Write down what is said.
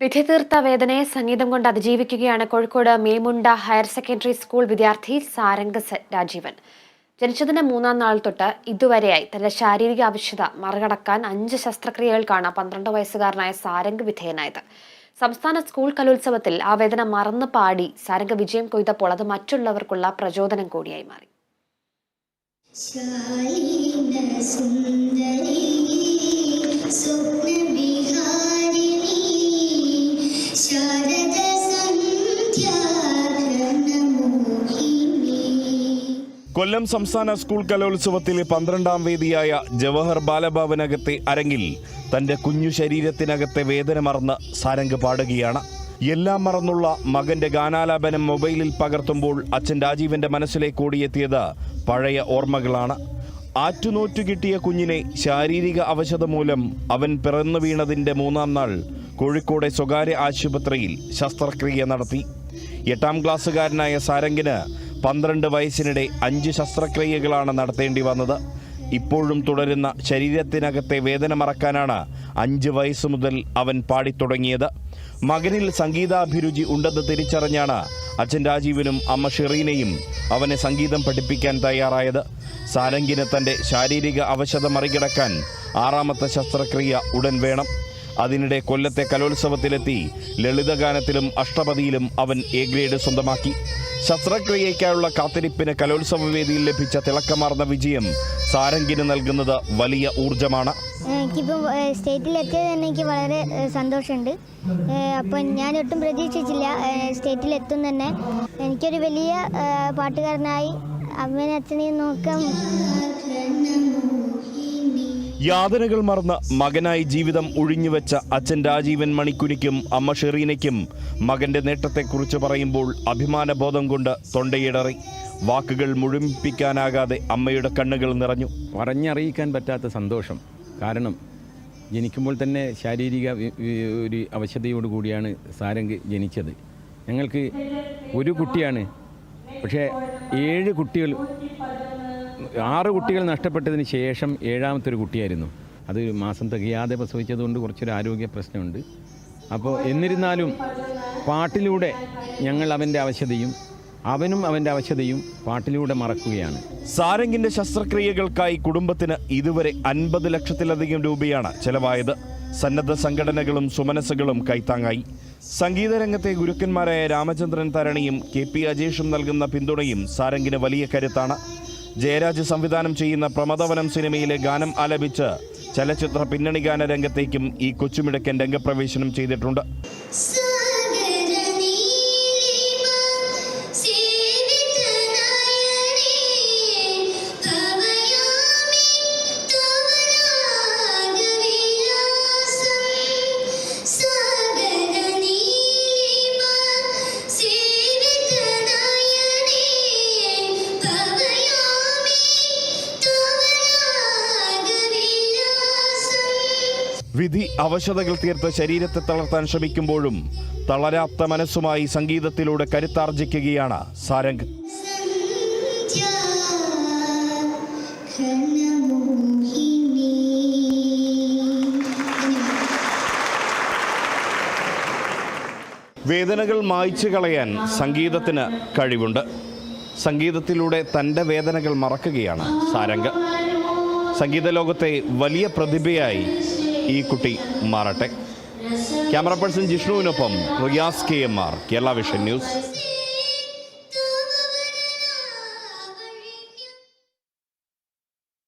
വിധി തീർത്ത വേദനയെ സംഗീതം കൊണ്ട് അതിജീവിക്കുകയാണ് Kozhikode Memunda higher secondary school വിദ്യാർത്ഥി സാരംഗ രാജീവൻ. ജനിച്ചതിന് മൂന്നാം നാൾ തൊട്ട് ഇതുവരെയായി തന്റെ ശാരീരിക ആവശ്യത മറികടക്കാൻ അഞ്ച് ശസ്ത്രക്രിയകൾക്കാണ് പന്ത്രണ്ട് വയസ്സുകാരനായ സാരംഗ് വിധേയനായത്. സംസ്ഥാന സ്കൂൾ കലോത്സവത്തിൽ ആ വേദന മറന്നു പാടി സാരംഗ വിജയം കൊയ്തപ്പോൾ അത് മറ്റുള്ളവർക്കുള്ള പ്രചോദനം കൂടിയായി മാറി. ശാലീന സുന്ദരി കൊല്ലം സംസ്ഥാന സ്കൂൾ കലോത്സവത്തിലെ പന്ത്രണ്ടാം വേദിയായ ജവഹർ ബാലഭവനകത്തെ അരങ്ങിൽ തന്റെ കുഞ്ഞു ശരീരത്തിനകത്തെ വേദന മറന്ന് സാരംഗ് പാടുകയാണ്. എല്ലാം മറന്നുള്ള മകന്റെ ഗാനാലാപനം മൊബൈലിൽ പകർത്തുമ്പോൾ അച്ഛൻ രാജീവന്റെ മനസ്സിലേക്ക് ഓടിയെത്തിയത് പഴയ ഓർമ്മകളാണ്. ആറ്റുനോറ്റു കിട്ടിയ കുഞ്ഞിനെ ശാരീരിക അവശത മൂലം അവൻ പിറന്നു വീണതിന്റെ മൂന്നാം നാൾ കോഴിക്കോടെ സ്വകാര്യ ആശുപത്രിയിൽ ശസ്ത്രക്രിയ നടത്തി. എട്ടാം ക്ലാസ്സുകാരനായ സാരംഗിന് പന്ത്രണ്ട് വയസ്സിനിടെ അഞ്ച് ശസ്ത്രക്രിയകളാണ് നടത്തേണ്ടി വന്നത്. ഇപ്പോഴും തുടരുന്ന ശരീരത്തിനകത്തെ വേദന മറക്കാനാണ് അഞ്ച് വയസ്സ് മുതൽ അവൻ പാടിത്തുടങ്ങിയത്. മകനിൽ സംഗീതാഭിരുചി ഉണ്ടെന്ന് തിരിച്ചറിഞ്ഞാണ് അച്ഛൻ രാജീവിനും അമ്മ ഷെറീനയും അവനെ സംഗീതം പഠിപ്പിക്കാൻ തയ്യാറായത്. സാരംഗിന് തന്റെ ശാരീരിക അവശത മറികടക്കാൻ ആറാമത്തെ ശസ്ത്രക്രിയ ഉടൻ വേണം. അതിനിടെ കൊല്ലത്തെ കലോത്സവത്തിലെത്തി ലളിതഗാനത്തിലും അഷ്ടപതിയിലും അവൻ എ ഗ്രേഡ് സ്വന്തമാക്കി. ശസ്ത്രക്രിയയ്ക്കായുള്ള കാത്തിരിപ്പിന് കലോത്സവ വേദിയിൽ ലഭിച്ച തിളക്കമാർന്ന വിജയം സാരംഗിന് നൽകുന്നത് വലിയ ഊർജമാണ് എനിക്കിപ്പം സ്റ്റേറ്റിൽ എത്തിയത് തന്നെ എനിക്ക് വളരെ സന്തോഷമുണ്ട്. അപ്പം ഞാൻ ഒട്ടും പ്രതീക്ഷിച്ചില്ല സ്റ്റേറ്റിലെത്തും തന്നെ. എനിക്കൊരു വലിയ പാട്ടുകാരനായി അമ്മേനെ അച്ഛനെയും നോക്കാം. യാതനകൾ മറന്ന മകനായി ജീവിതം ഒഴിഞ്ഞുവെച്ച അച്ഛൻ രാജീവൻ മണിക്കുനിക്കും അമ്മ ഷെറീനയ്ക്കും മകന്റെ നേട്ടത്തെക്കുറിച്ച് പറയുമ്പോൾ അഭിമാനബോധം കൊണ്ട് തൊണ്ടയിടറി. വാക്കുകൾ മുഴുമിപ്പിക്കാനാകാതെ അമ്മയുടെ കണ്ണുകൾ നിറഞ്ഞു. പറഞ്ഞറിയിക്കാൻ പറ്റാത്ത സന്തോഷം. കാരണം ജനിക്കുമ്പോൾ തന്നെ ശാരീരിക ഒരു അവശതയോട് കൂടിയാണ് സാരംഗ് ജനിച്ചത്. ഞങ്ങൾക്ക് ഒരു കുട്ടിയാണ്. പക്ഷേ ഏഴ് കുട്ടികൾ ആറ് കുട്ടികൾ നഷ്ടപ്പെട്ടതിന് ശേഷം ഏഴാമത്തെ ഒരു കുട്ടിയായിരുന്നു. അത് മാസം തികയാതെ പ്രസവിച്ചതുകൊണ്ട് കുറച്ചൊരു ആരോഗ്യ പ്രശ്നമുണ്ട്. അപ്പോൾ എന്നിരുന്നാലും പാട്ടിലൂടെ ഞങ്ങൾ അവന്റെ അവശതയും അവനും അവന്റെ അവശതയും പാട്ടിലൂടെ മറക്കുകയാണ്. സാരംഗിന്റെ ശസ്ത്രക്രിയകൾക്കായി കുടുംബത്തിന് ഇതുവരെ അൻപത് ലക്ഷത്തിലധികം രൂപയാണ് ചെലവായത്. സന്നദ്ധ സംഘടനകളും സുമനസ്സുകളും കൈത്താങ്ങായി. സംഗീതരംഗത്തെ ഗുരുക്കന്മാരായ രാമചന്ദ്രൻ തരണിയും കെ പി അജേഷും നൽകുന്ന പിന്തുണയും സാരംഗിന് വലിയ കരുത്താണ്. ജയരാജ് സംവിധാനം ചെയ്യുന്ന പ്രമദവനം സിനിമയിലെ ഗാനം ആലപിച്ച് ചലച്ചിത്ര പിന്നണി ഗാന രംഗത്തേക്കും ഈ കൊച്ചുമിടക്കൻ രംഗപ്രവേശനം ചെയ്തിട്ടുണ്ട്. വിധി അവശതകൾ തീർത്ത് ശരീരത്തെ തളർത്താൻ ശ്രമിക്കുമ്പോഴും തളരാത്ത മനസ്സുമായി സംഗീതത്തിലൂടെ കരുത്താർജിക്കുകയാണ് സാരംഗ്. വേദനകൾ മായ്ച്ചു കളയാൻ സംഗീതത്തിന് കഴിവുണ്ട്. സംഗീതത്തിലൂടെ തന്റെ വേദനകൾ മറക്കുകയാണ് സാരംഗ്. സംഗീത ലോകത്തെ വലിയ പ്രതിഭയായി ഈ കുട്ടി മാറട്ടെ. Camera person ജിഷ്ണുവിനൊപ്പം Riyas K M R Kerala vision news